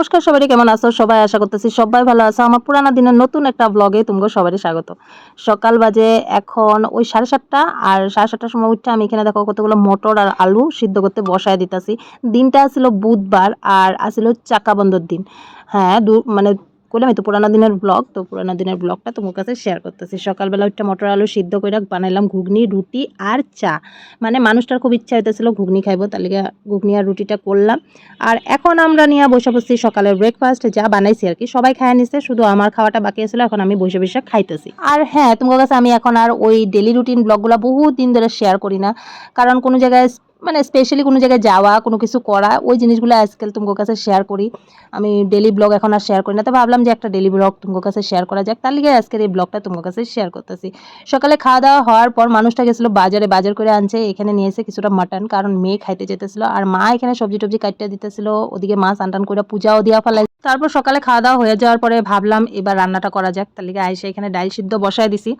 নমস্কার, সবাই কেমন আছো? সবাই আশা করতেছি সবাই ভালো আছো। আমার পুরানা দিনের নতুন একটা ব্লগে তোমাকে সবারই স্বাগত। সকাল বাজে এখন ওই সাড়ে সাতটা, আর সাড়ে সাতটার সময় উঠতে আমি এখানে দেখো কতগুলো মটর আর আলু সিদ্ধ করতে বসায় দিতেছি। দিনটা ছিল বুধবার, আর আসছিল চাকা বন্ধর দিন। হ্যাঁ দু মানে করলাম তো পুরানো দিনের ব্লগ তো পুরানো দিনের ব্লগটা তোমার কাছে শেয়ার করতেছি। সকালবেলা একটা মটর আলু সিদ্ধ করে বানাইলাম ঘুগনি, রুটি আর চা। মানে মানুষটার খুব ইচ্ছা হইতেছিল ঘুগনি খাইবো তাহলে ঘুগনি আর রুটিটা করলাম। আর এখন আমরা নিয়ে বসে বসছি সকালের ব্রেকফাস্ট যা বানাইছি আর কি। সবাই খায় নিছে, শুধু আমার খাওয়াটা বাকি ছিল এখন আমি বসে বসে খাইতেছি। আর হ্যাঁ তোমার কাছে আমি এখন আর ওই ডেলি রুটিন ব্লগগুলো বহু দিন ধরে শেয়ার করি না। কারণ কোনো জায়গায় মানে স্পেশালি কোনো জায়গায় যাওয়া, কোনো কিছু করা, ওই জিনিসগুলো আজকাল তোমার কাছে শেয়ার করি। আমি ডেলি ব্লগ এখন আর শেয়ার করি না, তো ভাবলাম যে একটা ডেলি ব্লগ তোমার কাছে শেয়ার করা যাক। তার লিগে আজকের এই ব্লগটা তোমার কাছে শেয়ার করতেছি। সকালে খাওয়া দাওয়া হওয়ার পর মানুষটা গেছিল বাজারে, বাজার করে আনছে, এখানে নিয়েছে কিছুটা মাটন কারণ মেয়ে খাইতে যেতেছিল, আর মা এখানে সবজি টবজি কাটতে দিতেছিল, ওদিকে মাছ আনটান করে পূজাও দেওয়া ফেলাই তারপর সকালে খাওয়া দাওয়া হয়ে যাওয়ার পরে ভাবলাম এবার রান্নাটা করা যাক। তার লিগে আইসে এখানে ডাইল সিদ্ধ বসায় দিছি।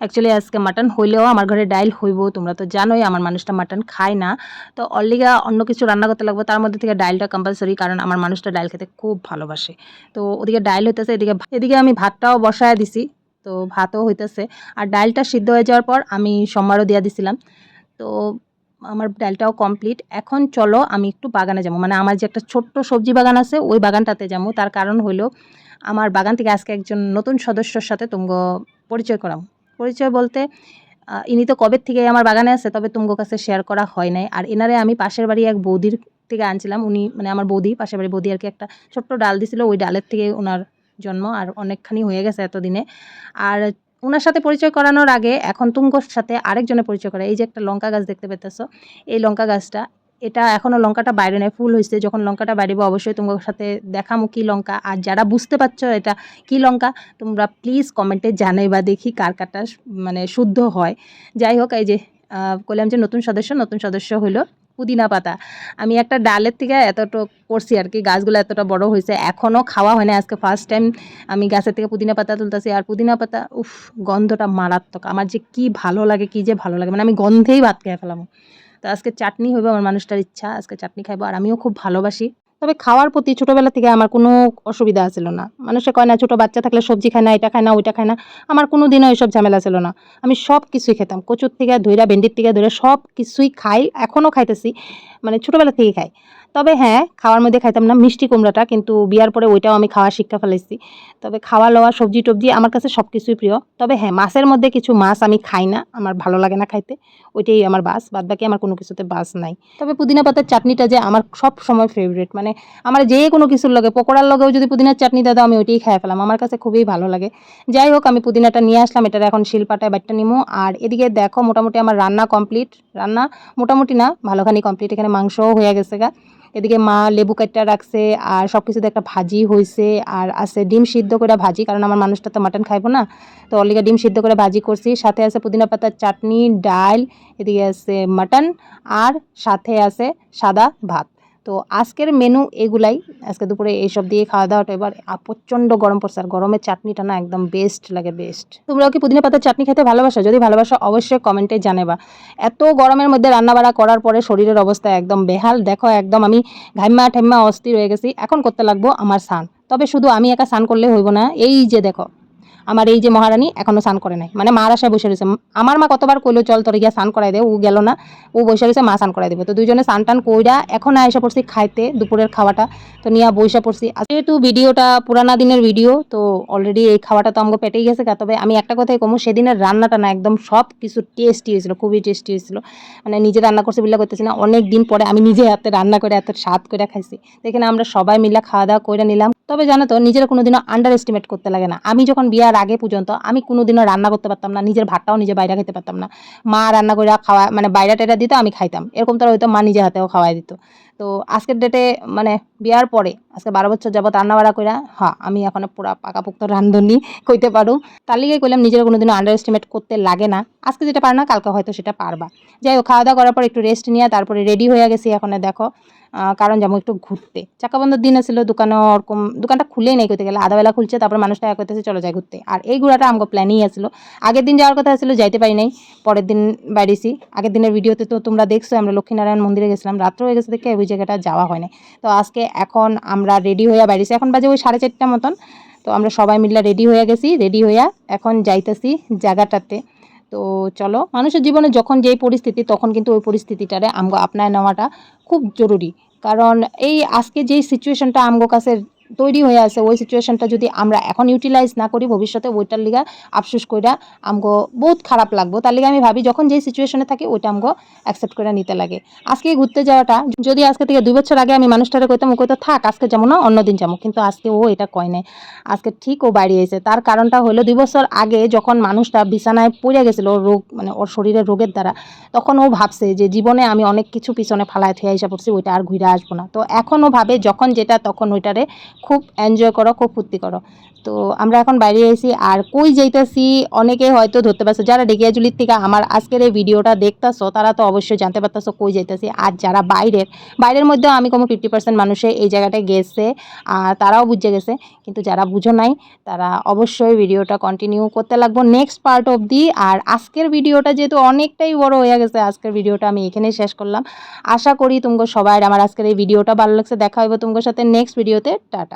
অ্যাকচুয়ালি আজকে মাটন হইলেও আমার ঘরে ডাইল হইব, তোমরা তো জানোই আমার মানুষটা মাটন খায় না। তো অল্লিগা অন্য কিছু রান্না করতে লাগবে, তার মধ্যে থেকে ডাইলটা কম্পালসরি কারণ আমার মানুষটা ডাইল খেতে খুব ভালোবাসে। তো ওদিকে ডাইল হইতেছে, এদিকে এদিকে আমি ভাতটাও বসায় দিছি, তো ভাতও হইতেছে। আর ডাইলটা সিদ্ধ হয়ে যাওয়ার পর আমি সোমবারও দিয়া দিছিলাম। তো আমার ডালটাও কমপ্লিট এখন চলো আমি একটু বাগানে যাব। মানে আমার যে একটা ছোট্ট সবজি বাগান আছে, ওই বাগানটাতে যাব। তার কারণ হলো আমার বাগান থেকে আজকে একজন নতুন সদস্যর সাথে তুমগ পরিচয় করাম পরিচয় বলতে ইনি তো কবের থেকে আমার বাগানে আছে, তবে তুমগো কাছে শেয়ার করা হয় নাই। আর এনারে আমি পাশের বাড়ি এক বৌদির থেকে আনছিলাম, উনি মানে আমার বৌদি, পাশের বাড়ি বৌদি আর কি একটা ছোট্ট ডাল দিছিল, ওই ডালের থেকে ওনার জন্ম, আর অনেকখানি হয়ে গেছে এতদিনে। আর ওনার সাথে পরিচয় করানোর আগে এখন তুমগোর সাথে আরেকজনের পরিচয় করে, এই যে একটা লঙ্কা গাছ দেখতে পেতেছ, এই লঙ্কা গাছটা এটা এখনও লঙ্কাটা বাইরে নেই ফুল হয়েছে। যখন লঙ্কাটা বাইরে অবশ্যই তোমার সাথে দেখামো কি লঙ্কা। আর যারা বুঝতে পারছ এটা কি লঙ্কা, তোমরা প্লিজ কমেন্টে জানাই বা দেখি কার কারটা মানে শুদ্ধ হয়। যাই হোক, এই যে বললাম যে নতুন সদস্য নতুন সদস্য হলো পুদিনা পাতা। আমি একটা ডালের থেকে এতটা করছি আর কি, গাছগুলো এতটা বড় হয়েছে এখনও খাওয়া হয় না আজকে ফার্স্ট টাইম আমি গাছের থেকে পুদিনা পাতা তুলতেছি, আর পুদিনা পাতা, উফ, গন্ধটা মারাত্মক। আমার যে কি ভালো লাগে, কি যে ভালো লাগে মানে আমি গন্ধেই ভাত খেয়ে ফেলাম তো আজকে চাটনি হইবে আমার মানুষটার ইচ্ছা, আজকে চাটনি খাইবো আর আমিও খুব ভালোবাসি। তবে খাওয়ার প্রতি ছোটোবেলা থেকে আমার কোনো অসুবিধা ছিল না। মানুষে কয় না, ছোটো বাচ্চা থাকলে সবজি খায় না, এটা খায় না, ওইটা খায় না, আমার কোনো দিনও এইসব ঝামেলা ছিল না। আমি সব কিছুই খেতাম, কচুর থেকে ধৈরা ভেন্ডির থেকে ধরে সব কিছুই খাই এখনও খাইতেছি মানে ছোটোবেলা থেকেই খাই। তবে হ্যাঁ খাওয়ার মধ্যে খাইতাম না, মিষ্টি কুমড়াটা, কিন্তু বিয়ার পরে ওইটাও আমি খাওয়া শিক্ষা ফেলেছি তবে খাওয়া, লওয়া, সবজি টবজি আমার কাছে সব কিছুই প্রিয়। তবে হ্যাঁ মাছের মধ্যে কিছু মাছ আমি খাই না, আমার ভালো লাগে না খাইতে, ওইটাই আমার বাস বাদ বাকি আমার কোনো কিছুতে বাস নাই। তবে পুদিনা পাতার চাটনিটা যে আমার সব সময় ফেভারিট মানে আমার যে কোনো কিছুর লগে, পকোড়ার লগেও যদি পুদিনার চাটনি দাও আমি ওইটাই খাই ফেলাম, আমার কাছে খুবই ভালো লাগে। যাই হোক, আমি পুদিনাটা নিয়ে আসলাম, এটার এখন শিলপাটায় বাটটা নিমো, আর এদিকে দেখো, মোটামুটি আমার রান্না কমপ্লিট রান্না মোটামুটি না, ভালোখানি কমপ্লিট এখানে মাংসও হয়ে গেছে গা। এদিকে মা লেবু কাটটা রাখছে, আর সব কিছুতে একটা ভাজি হয়েছে আর আছে ডিম সিদ্ধ করে ভাজি, কারণ আমার মানুষটা তো মাটন খাইবো না। তো অলিকে ডিম সিদ্ধ করে ভাজি করছি। সাথে আছে পুদিনা পাতার চাটনি, ডাল, এদিকে আছে মাটন, আর সাথে আছে সাদা ভাত। তো আজকের মেনু এগুলাই, আজকে দুপুরে এইসব দিয়ে খাওয়া দাওয়াটা এবার প্রচণ্ড গরম পড়ছে। আর গরমের চাটনিটা না একদম বেস্ট লাগে বেস্ট তোমরাও কি পুদিনা পাতার চাটনি খেতে ভালোবাসো? যদি ভালোবাসো, অবশ্যই কমেন্টে জানাবা। এত গরমের মধ্যে রান্নাবাড়া করার পরে শরীরের অবস্থা একদম বেহাল। দেখো, একদম আমি ঘাইমা ঠেম্মা অস্থির হয়ে গেছি। এখন করতে লাগবো আমার স্নান। তবে শুধু আমি একা স্নান করলে হইব না। এই যে দেখো আমার এই যে মহারানী এখনও স্নান করে নাই। মানে মার আশায় বসে রয়েছে। আমার মা কতবার কইলো, চল তোর গিয়া স্নান করাই দে, ও গেল না। ও বসে রয়েছে, মা স্নান করাই দেবে। তো দুজনে স্নান টান কইরা এখন এসে পড়ছি খাইতে, দুপুরের খাওয়াটা। তো নিয়ে বইসা পড়ছি। যেহেতু ভিডিওটা পুরানা দিনের ভিডিও, তো অলরেডি এই খাওয়াটা তো আমাকে পেটেই গেছে তবে আমি একটা কথাই কমু, সেদিনের রান্নাটা না একদম সব কিছু টেস্টি হয়েছিল, খুবই টেস্টি হয়েছিল। মানে নিজে রান্না করছি বিল্লা করতেছি না অনেক দিন পরে আমি নিজে হাতে রান্না করে এত স্বাদ করে খাইছি। তো এখানে আমরা সবাই মিলে খাওয়া দাওয়া করে নিলাম। তবে জানো তো, নিজের কোনোদিনও আন্ডার এস্টিমেট করতে লাগে না। আমি যখন বিয়ার আগে পর্যন্ত, আমি কোনোদিনও রান্না করতে পারতাম না, নিজের ভাতটাও নিজে বাইরে খেতে পারতাম না। মা রান্না করে খাওয়া মানে বাইরে টাইরা দিত, আমি খাইতাম। এরকম তো হয়তো মা নিজে হাতেও খাওয়াই দিত। তো আজকের ডেটে মানে বিয়ার পরে, আজকে বারো বছর যাবত রান্না বাড়া করে হ্যাঁ আমি এখন পুরা পাকাপোক্ত রান্ধনি কইতে পারো। তার লিগে কইলাম, নিজের কোনোদিনও আন্ডার এস্টিমেট করতে লাগে না। আজকে যেটা পার না, কালকে হয়তো সেটা পারবা। যাই হোক খাওয়া দাওয়া করার পর একটু রেস্ট নিয়ে, তারপরে রেডি হয়ে গেছি এখন দেখো। কারণ যেমন একটু ঘুরতে। চাকা বন্ধের দিন ছিল দোকানে ওরকম, দোকানটা খুলেই নেই করতে গেলে আধাবেলা খুলছে, তারপর মানুষটা এক করতেছে চলো যাই ঘুরতে। আর এই ঘোরাটা আমাকে প্ল্যানই আসলো আগের দিন যাওয়ার কথা ছিল যাইতে পারি নাই, পরের দিন বাইরেছি আগের দিনের ভিডিওতে তো তোমরা দেখছ, আমরা লক্ষ্মীনারায়ণ মন্দিরে গেছিলাম। রাত্র হয়ে গেছে দেখে ওই জায়গাটা যাওয়া হয় তো আজকে এখন আমরা রেডি হইয়া বাইরেছি এখন বাজে ওই সাড়ে চারটা মতন। তো আমরা সবাই মিলে রেডি হয়ে গেছি রেডি হইয়া এখন যাইতেছি জায়গাটাতে তো চলো, মানুষের জীবনে যখন যেই পরিস্থিতি, তখন কিন্তু ওই পরিস্থিতিটারে আমগো আপনায় নেওয়াটা খুব জরুরি। কারণ এই আজকে যেই সিচুয়েশনটা আমগো কাছে তৈরি হয়ে আছে। ওই সিচুয়েশনটা যদি আমরা এখন ইউটিলাইজ না করি, ভবিষ্যতে ওইটার লিগা আফসোস কইরা আমগো বহুত খারাপ লাগবো। তার লিগে আমি ভাবি, যখন যেই সিচুয়েশনে থাকি, ওইটা আমগো অ্যাকসেপ্ট করে নিতে লাগে। আজকে ঘুরতে যাওয়াটা, যদি আজকে থেকে দুই বছর আগে আমি মানুষটারে কইতাম, ও কইতো, থাক, আজকে যাব না অন্যদিন যাব। কিন্তু আজকে ও এটা কয় নাই। আজকে ঠিক ও বাড়ি এসে তার কারণটা হলো দুই বছর আগে যখন মানুষটা বিছানায় পড়ে গেছিল রোগ মানে ওর শরীরের রোগের দ্বারা, তখন ও ভাবছে যে জীবনে আমি অনেক কিছু পিছনে ফালায় থুয়ে এসে পড়ছি, ওইটা আর ঘুরে আসব না। তো এখন ও ভাবে, যখন যেটা, তখন ওইটারে খুব এনজয় করো, খুব ফুর্তি করো। তো আমরা এখন বাইরে এসেছি আর কই যাইতেছি, অনেকে হয়তো ধরতে পারছ, যারা ডেকিয়াজুলির থেকে আমার আজকের এই ভিডিওটা দেখতেছো, তারা তো অবশ্যই জানতে পারতেছো কই যাইতেছি। আর যারা বাইরের বাইরের মধ্যেও আমি কোনো ফিফটি পার্সেন্ট মানুষে এই জায়গাটায় গেছে, আর তারাও বুঝে গেছে, কিন্তু যারা বুঝো নাই, তারা অবশ্যই ভিডিওটা কন্টিনিউ করতে লাগবো নেক্সট পার্ট দি আর আজকের ভিডিওটা যেহেতু অনেকটাই বড় হয়ে গেছে, আজকের ভিডিওটা আমি এখানেই শেষ করলাম। আশা করি তোমরা সবাই আমার আজকের এই ভিডিওটা ভালো লাগছে, দেখা হইব তোমার সাথে নেক্সট ভিডিওতে টাটা।